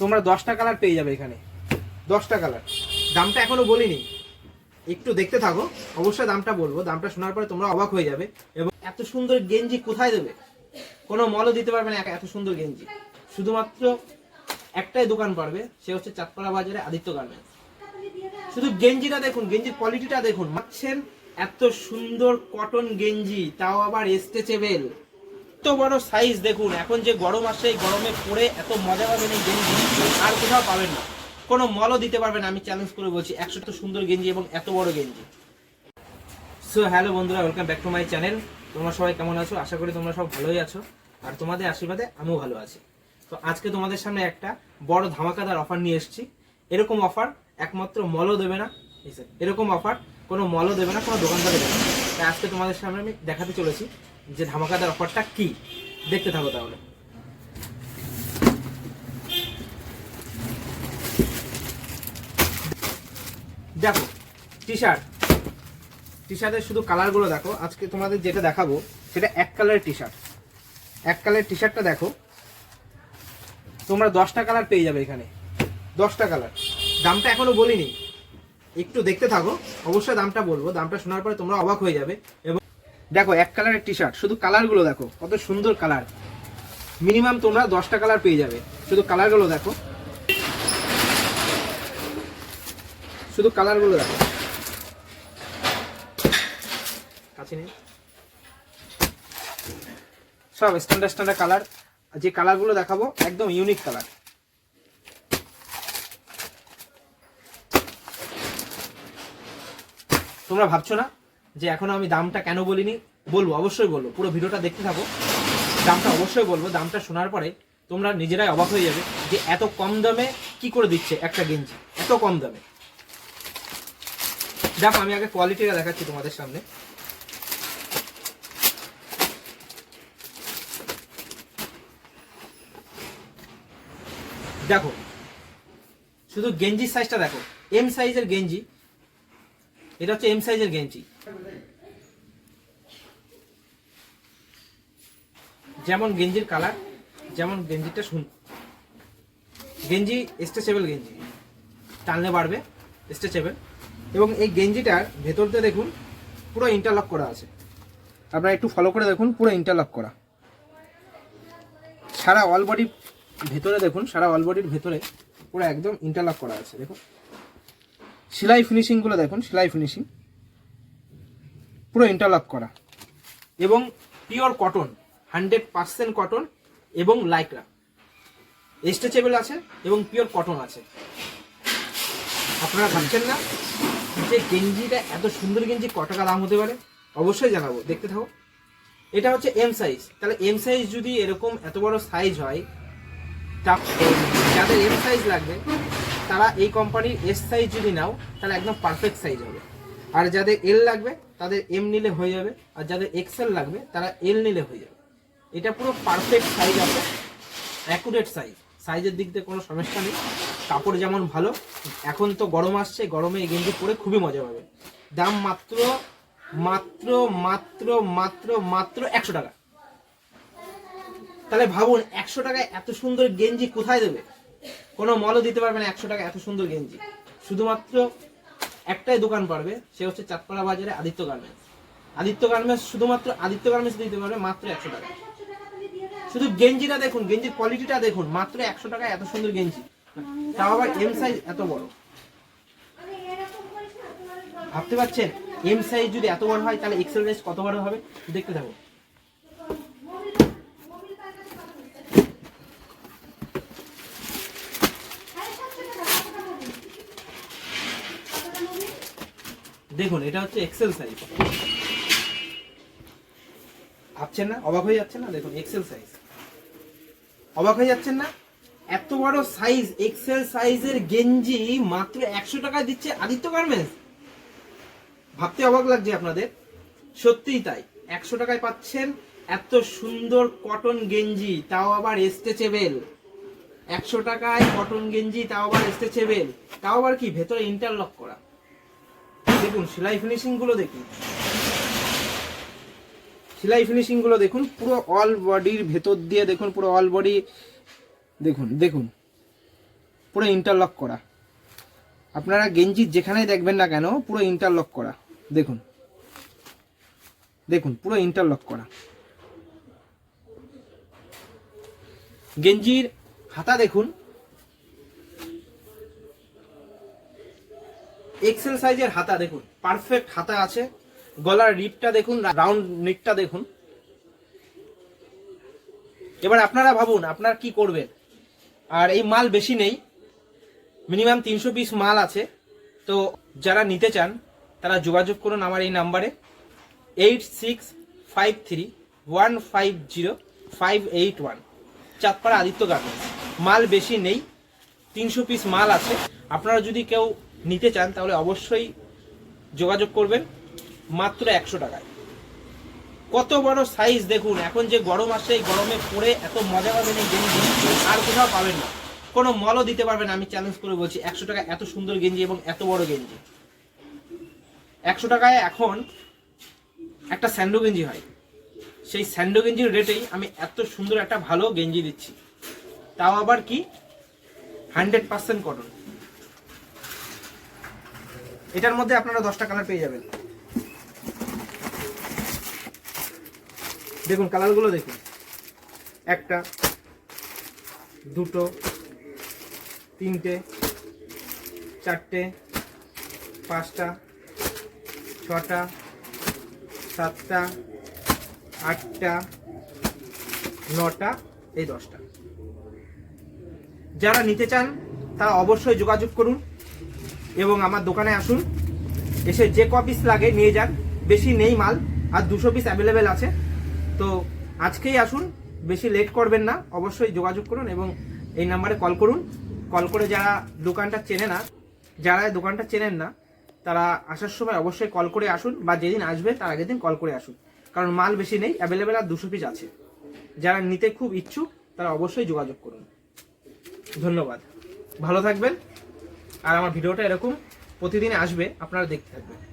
তোমরা দশটা কালার পেয়ে যাবে এখানে। দশটা কালার দামটা এখনও বলিনি। একটু দেখতে থাকো। অবশ্যই দামটা বলব। দামটা শোনার পরে তোমরা অবাক হয়ে যাবে। এবং এত সুন্দর গেঞ্জি কোথায় দেবে? কোনো মলও দিতে পারবে না এত সুন্দর গেঞ্জি। শুধুমাত্র একটাই দোকান পারবে। সে হচ্ছে চাঁদপাড়া বাজারে আদিত্য গার্মেন্টস শুধু গেঞ্জিটা দেখুন, গেঞ্জির কোয়ালিটিটা দেখুন। পাচ্ছেন এত সুন্দর কটন গেঞ্জি, তাও আবার স্ট্রেচেবেল এত বড় সাইজ দেখুন, এখন যে গরম আসে গরমে পরে এত মজা পাবেন এই গেঞ্জি, আর কোথাও পাবেন না। কোনো মলও দিতে পারবেন আমি চ্যালেঞ্জ করে বলছি, একশো তো সুন্দর গেঞ্জি এবং এত বড় গেঞ্জি। সো হ্যালো বন্ধুরা welcome back to my channel তোমরা সবাই কেমন আছো? আশা করি তোমরা সব ভালোই আছো, আর তোমাদের আশীর্বাদে আমিও ভালো আছি। তো আজকে তোমাদের সামনে একটা বড় ধামাকাদার অফার নিয়ে এসেছি। এরকম অফার একমাত্র মলও দেবে না। এরকম অফার কোনো মলও দেবে না, কোনো দোকানদারে দেবে না। তাই আজকে তোমাদের সামনে আমি দেখাতে চলেছি। যে ধামাকাদার অফারটা কি? দেখতে থাকো তাহলে। দেখো টি শার্ট টি শার্টের শুধু কালারগুলো দেখো। আজকে তোমাদের যেটা দেখাবো, সেটা এক কালারের টি শার্ট এক কালারের টি শার্টটা দেখো। তোমরা দশটা কালার পেয়ে যাবে এখানে। দশটা কালার দামটা এখনও বলিনি। একটু দেখতে থাকো। অবশ্যই দামটা বলব। দামটা শোনার পরে তোমরা অবাক হয়ে যাবে। এবং দেখো, এক কালারের টি শার্ট শুধু কালারগুলো দেখো, কত সুন্দর কালার। মিনিমাম তোমরা দশটা কালার পেয়ে যাবে, শুধু কালারগুলো দেখো। শুধু কালারগুলো দেখো। সব স্ট্যান্ডার্ড স্ট্যান্ডার্ড কালার যে কালারগুলো দেখাবো, একদম ইউনিক কালার। তোমরা ভাবছ না? যে এখনও আমি দামটা কেন বলিনি, বলব, অবশ্যই বলব, পুরো ভিডিওটা দেখতে থাকো। দামটা অবশ্যই বলব, দামটা শোনার পরে তোমরা নিজেরাই অবাক হয়ে যাবে যে এত কম দামে কি করে দিচ্ছে একটা গেঞ্জি, এত কম দামে। দেখো, আমি আগে কোয়ালিটিটা দেখাচ্ছি তোমাদের সামনে। দেখো, শুধু গেঞ্জির সাইজটা দেখো এম সাইজের গেঞ্জি, এটা হচ্ছে এম সাইজের গেঞ্জি। যেমন গেঞ্জির কালার, যেমন গেঞ্জিটা শুন গেঞ্জি স্ট্রেচেবল গেঞ্জি। টানলে বাড়বে স্ট্রেচেবল এবং এই গেঞ্জিটার ভেতরতে দেখুন, পুরো ইন্টারলক করা আছে। আপনারা একটু ফলো করে দেখুন, পুরো ইন্টারলক করা। সারা অল বডি ভেতরে দেখুন, সারা অল বডির ভেতরে পুরো একদম ইন্টারলক করা আছে, দেখুন। সেলাই ফিনিশিংগুলো দেখুন, সেলাই ফিনিশিং পুরো ইন্টারলক করা। এবং pure cotton hundred percent cotton এবং লাইকরা স্ট্রেচেবল আছে এবং পিওর কটন আছে। আপনারা ভাবছেন না যে গেঞ্জিটা এত সুন্দর গেঞ্জি ক টাকা দাম হতে পারে? অবশ্যই জানাব, দেখতে থাকো। এটা হচ্ছে এম সাইজ তাহলে এম সাইজ যদি এরকম এত বড় সাইজ হয়, তা যাদের এম সাইজ লাগবে, তারা এই কোম্পানির এস সাইজ যদি নাও, তাহলে একদম পারফেক্ট সাইজ হবে। আর যাদের এল লাগবে, তাদের এম নিলে হয়ে যাবে। আর যাদের এক্সেল লাগবে, তারা এল নিলে হয়ে যাবে। এটা পুরো পারফেক্ট সাইজ আছে। অ্যাকুরেট সাইজ সাইজের দিক দিয়ে কোনো সমস্যা নেই। কাপড় যেমন ভালো, এখন তো গরম আসছে, গরমে এই গেঞ্জি পরে খুবই মজা পাবে। দাম মাত্র মাত্র মাত্র মাত্র মাত্র একশো টাকা। তাহলে ভাবুন, একশো টাকায় এত সুন্দর গেঞ্জি কোথায় দেবে? কোনো মলও দিতে পারবে না একশো টাকা এত সুন্দর গেঞ্জি। শুধুমাত্র একটাই দোকান পারবে, সে হচ্ছে চাঁদপাড়া বাজারে আদিত্য গার্মেন্টস। আদিত্য গার্মেন্টস শুধুমাত্র আদিত্য গার্মেন্টস দিতে পারবে মাত্র একশো টাকা। শুধু গেঞ্জিটা দেখুন, গেঞ্জির কোয়ালিটিটা দেখুন, মাত্র একশো টাকায় এত সুন্দর গেঞ্জি। তাও আবার এম সাইজ এত বড়। ভাবতে পারছেন? এম সাইজ যদি এত বড় হয়, তাহলে এক্সেল সাইজ কত বড় হবে? দেখতে থাকো দেখুন, এটা হচ্ছে এক্সেল সাইজ ভাবছেন না? অবাক হয়ে যাচ্ছে না? দেখুন এক্সেল সাইজ অবাক হয়ে যাচ্ছেন না? এত বড় সাইজ এক্সেল সাইজের গেঞ্জি মাত্র একশো টাকা দিচ্ছে আদিত্য গার্মেন্টস। ভাবতে অবাক লাগছে আপনাদের। সত্যিই তাই। একশো টাকায় পাচ্ছেন এত সুন্দর কটন গেঞ্জি, তাও আবার স্ট্রেচেবেল একশো টাকায় কটন গেঞ্জি, তাও আবার স্ট্রেচেবেল তাও আবার কি? ভেতরে ইন্টারলক করা। দেখুন, সেলাই ফিনিশিংগুলো দেখুন। সেলাই ফিনিশিংগুলো দেখুন, পুরো অল বডির ভেতর দিয়ে দেখুন, পুরো অল বডি দেখুন দেখুন, পুরো ইন্টারলক করা। আপনারা গেঞ্জি যেখানেই দেখবেন না কেন, পুরো ইন্টারলক করা। দেখুন দেখুন, পুরো ইন্টারলক করা। গেঞ্জির হাতা দেখুন এক্সেল সাইজের হাতা দেখুন পারফেক্ট হাতা আছে। গলার রিপটা দেখুন রাউন্ড নেকটা দেখুন। এবার আপনারা ভাবুন, আপনারা কি করবেন? আর এই মাল বেশি নেই মিনিমাম তিনশো পিস মাল আছে। তো যারা নিতে চান, তারা যোগাযোগ করুন আমার এই নাম্বারে eight six five three one five zero five eight one Chandpara Aditya garments. মাল বেশি নেই, তিনশো পিস মাল আছে। আপনারা যদি কেউ নিতে চান, তাহলে অবশ্যই যোগাযোগ করবেন মাত্র একশো টাকায়। কত বড় সাইজ দেখুন, এখন যে গরম আসে এই গরমে পরে এত মজা পাবেন এই গেঞ্জি, আর কোথাও পাবেন না। কোনো মলও দিতে পারবেন, আমি চ্যালেঞ্জ করে বলছি, একশো টাকা এত সুন্দর গেঞ্জি এবং এত বড় গেঞ্জি। একশো টাকায় এখন একটা স্যান্ডো গেঞ্জি হয়। সেই স্যান্ডো গেঞ্জির রেটেই আমি এত সুন্দর একটা ভালো গেঞ্জি দিচ্ছি। তাও আবার কি? হান্ড্রেড পার্সেন্ট কটন এটার মধ্যে আপনারা দশটা কালার পেয়ে যাবেন। দেখুন কালারগুলো দেখুন। একটা, দুটো, তিনটে, চারটে, পাঁচটা, ছটা, সাতটা, আটটা, নটা, এই দশটা। যারা নিতে চান, তারা অবশ্যই যোগাযোগ করুন। এবং আমার দোকানে আসুন। এসে যে ক পিস লাগে নিয়ে যান। বেশি নেই মাল, আর দুশো পিস অ্যাভেলেবেল আছে। তো আজকেই আসুন, বেশি লেট করবেন না, অবশ্যই যোগাযোগ করুন এবং এই নাম্বারে কল করুন। কল করে যারা দোকানটা চেনে না, যারা দোকানটা চেনেন না, তারা আসার সময় অবশ্যই কল করে আসুন বা যেদিন আসবে, তার আগের দিন কল করে আসুন। কারণ মাল বেশি নেই অ্যাভেলেবেল আর দুশো পিস আছে। যারা নিতে খুব ইচ্ছুক, তারা অবশ্যই যোগাযোগ করুন। ধন্যবাদ। ভালো থাকবেন। আর আমার ভিডিওটা এরকম প্রতিদিন আসবে আপনারা দেখতে থাকবেন।